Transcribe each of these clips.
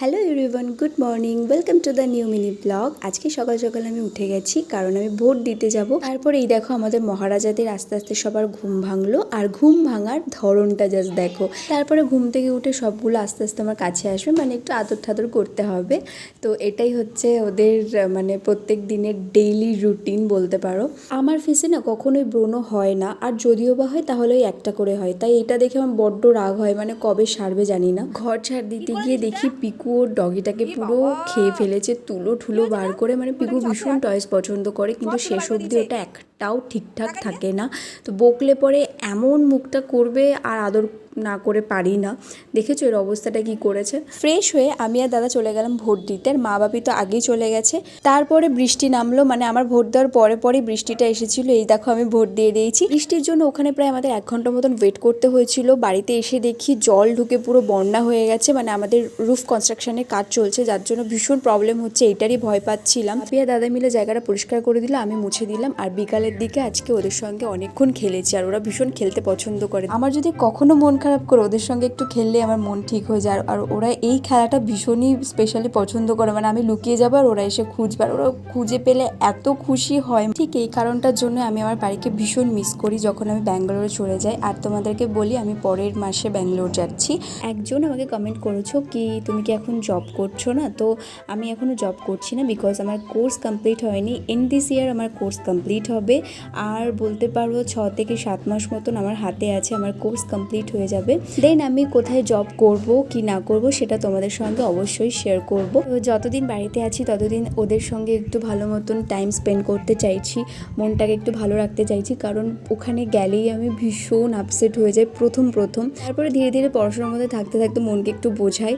Hello everyone good morning. Welcome to the new mini blog আজকে সকাল সকাল আমি উঠে গেছি কারণ আমি ভোট দিতে যাব। তারপরে এই দেখো আমাদের মহারাজাদের আস্তে আস্তে সবার ঘুম ভাঙলো আর ঘুম ভাঙার ধরনটা জাস্ট দেখো। তারপরে ঘুম থেকে উঠে সবগুলো আস্তে আস্তে আমার কাছে আসবে মানে একটু আদর ঠাদর করতে হবে। তো এটাই হচ্ছে ওদের মানে প্রত্যেক দিনের ডেইলি রুটিন বলতে পারো। আমার ফেসে না কখনোই ব্রণ হয় না আর যদিও বা হয় তাহলে ওই একটা করে হয়। তাই এটা দেখে আমার বড্ড রাগ হয় মানে কবে সারবে জানি না। ঘর ছাড় দিতে গিয়ে দেখি পিকু ওর ডগিটাকে পুরো খেয়ে ফেলেছে তুলো ঠুলো বার করে। মানে পিকু ভীষণ টয়েস পছন্দ করে কিন্তু শেষ অবধি ওটা একটাও ঠিকঠাক থাকে না। তো বকলে পরে এমন মুখটা করবে আর আদর না করে পারি না। দেখেছ এর অবস্থাটা কি করেছে? ফ্রেশ হয়ে আমি আর দাদা চলে গেলাম ভোট দিতে। মা বাপি তো আগেই চলে গেছে। তারপরে বৃষ্টি নামলো মানে আমার ভোট দেওয়ার পরে পরে বৃষ্টিটা এসেছিল। এই দেখো আমি ভোট দিয়ে দিয়েছি। বৃষ্টির জন্য ওখানে প্রায় আমাদের এক ঘণ্টা মতন ওয়েট করতে হয়েছিল। বাড়িতে এসে দেখি জল ঢুকে পুরো বন্যা হয়ে গেছে। মানে আমাদের রুফ কনস্ট্রাকশনের কাজ চলছে, যার জন্য ভীষণ প্রবলেম হচ্ছে। এটারই ভয় পাচ্ছিলাম। আর দাদা মিলে জায়গাটা পরিষ্কার করে দিল, আমি মুছে দিলাম। আর বিকালের দিকে আজকে ওদের সঙ্গে অনেকক্ষণ খেলেছি। আর ওরা ভীষণ খেলতে পছন্দ করে। আমার যদি কখনো মন খারাপ করে ওদের সঙ্গে একটু খেললে আমার মন ঠিক হয়ে যায়। আর- ওরা এই খেলাটা ভীষণই স্পেশালি পছন্দ করে। মানে আমি লুকিয়ে যাব আর ওরা এসে খুঁজবে। আর ওরা খুঁজে পেলে এত খুশি হয়। ঠিক এই কারণটার জন্য আমি আমার বাড়িকে ভীষণ মিস করি যখন আমি ব্যাঙ্গালোরে চলে যাই। আর তোমাদেরকে বলি, আমি পরের মাসে ব্যাঙ্গালোর যাচ্ছি। একজন আমাকে কমেন্ট করেছ কি, তুমি কি এখন জব করছ না? তো আমি এখনও জব করছি না বিকজ আমার কোর্স কমপ্লিট হয়নি। এন দিস ইয়ার আমার কোর্স কমপ্লিট হবে। আর বলতে পারব ছ থেকে সাত মাস মতন আমার হাতে আছে। আমার কোর্স কমপ্লিট হয়ে যাবে। দেন আমি কোথায় জব করব, কি না করব সেটা তোমাদের সঙ্গে অবশ্যই শেয়ার করব। যতদিন বাড়িতে আছি ততদিন ওদের সঙ্গে একটু ভালো মতন টাইম স্পেন্ড করতে চাইছি, মনটাকে একটু ভালো রাখতে চাইছি, কারণ ওখানে গেলেই আমি ভীষণ আপসেট হয়ে যাই প্রথম প্রথম। তারপরে ধীরে ধীরে পড়াশোনার মধ্যে থাকতে থাকতে মনকে একটু বোঝাই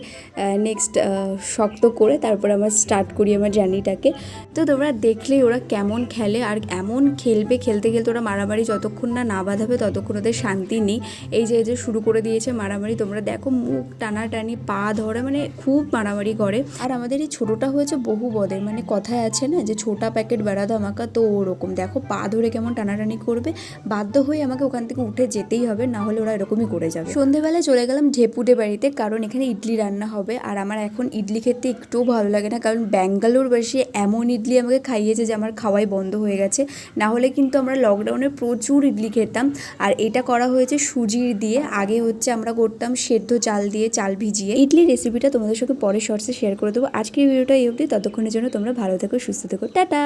নেক্সট শক্ত করে তারপর আমার স্টার্ট করি আমার জার্নিটাকে তো তোমরা দেখলেই ওরা কেমন খেলে আর এমন খেলবে, খেলতে খেলতে ওরা মারামারি যতক্ষণ না না বাঁধাবে ততক্ষণ ওদের শান্তি নেই। এই যে যে শুরু করে দিয়েছে মারামারি। তোমরা দেখো মুখ টানাটানি পা ধরে মানে খুব মারামারি করে। আর আমাদের এই ছোটোটা হয়েছে বহু বদের। মানে কথায় আছে না যে, ছোটা প্যাকেট, বেড়া ধামাকা তো ওরকম। দেখো, পা ধরে কেমন টানাটানি করবে। বাধ্য হয়ে আমাকে ওখান থেকে উঠে যেতেই হবে, না হলে ওরা এরকমই করে যাবে। সন্ধেবেলায় চলে গেলাম ঢেপুটে বাড়িতে, কারণ এখানে ইডলি রান্না হবে। আর আমার এখন ইডলি খেতে একটুও ভালো লাগে না, কারণ ব্যাঙ্গালোর বাসী এমন ইডলি আমাকে খাইয়েছে যে, আমার খাওয়াই বন্ধ হয়ে গেছে। না হলে কিন্তু আমরা লকডাউনে প্রচুর ইডলি খেতাম। আর এটা করা হয়েছে সুজির দিয়ে। আগে হচ্ছে আমরা করতাম সেদ্ধ চাল দিয়ে চাল ভিজিয়ে। ইডলি রেসিপিটা তোমাদের সঙ্গে পরে শর্টসে শেয়ার করে দেবো। আজকের ভিডিওটা এই অবধি। ততক্ষণের জন্য তোমরা ভালো থেকো, সুস্থ থেকো। টাটা!